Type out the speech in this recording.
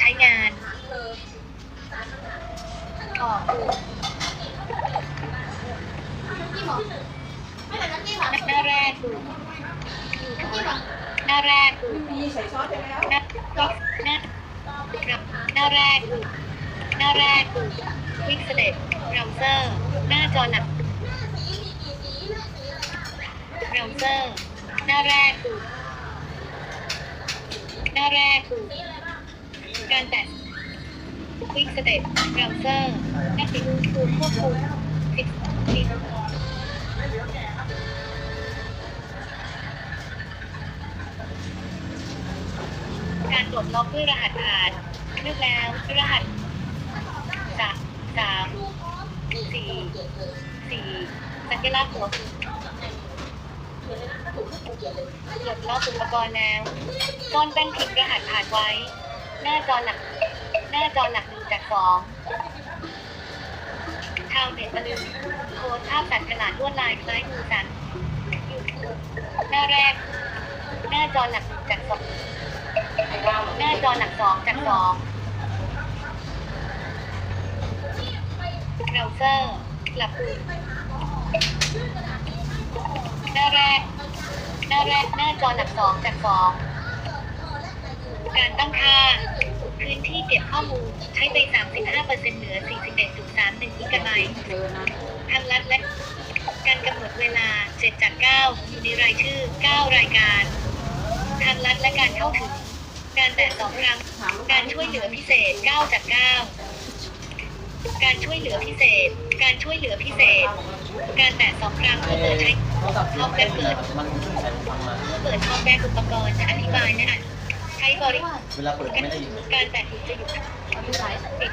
ใช้งานออกหน้าแรกดูหน้าแรกดูมีใส่ซอสไปแล้วหน้าหน้าหน้าแรกดูหน้าแรกดูวิกเซเลตเบราว์เซอร์ หน้าจอหลักเบราว์เซอร์ หน้าแรกดู น้าแรกดูการแตะควิกสเต็ปเบราว์เซอร์หน้าติดคูควบคุมติดติการกดล็อกด้วยรหัสผ่านเลือกแล้วรหัสสามสามสี่สี่สัญลักษณ์หัว กดล็อกอุปกรณ์แล้วก้อนแป้นพิมพ์รหัสผ่านไว้ หน้าจอหลัก หน้าจอหลักหนึ่งจากสองชาวเน็ตตะลึงโพสภาพสัตว์ประหลาดลวดลายคล้ายงูสัตว์หน้าแรก หน้าจอหลักหนึ่งจากสองหน้าจอหลักสองจากสองเราเซอร์หลับหน้าแรกาแรกหน้าจอหลักสองจากสองการตั้งค่า พื้นที่เก็บข้อมูลใช้ไป 35%เหลือ 41.31กิกะไบต์เจอนะทางลัดและการกำหนดเวลา 7 จาก 9 อยู่ในรายชื่อ 9 รายการ ทางลัดและการเข้าถึง การแตะสองครั้ง การช่วยเหลือพิเศษ 9 จาก 9 การช่วยเหลือพิเศษ การช่วยเหลือพิเศษ การแตะสองครั้งเพื่อเปิดใช้โทรศัพท์มันไม่ได้เลยมันเพิ่งใช้ฟังมาเพื่อเปิดท่อแบกอุปกรณ์จะอธิบายนะใช้บริการการแตะถึงจะอยู่ปิด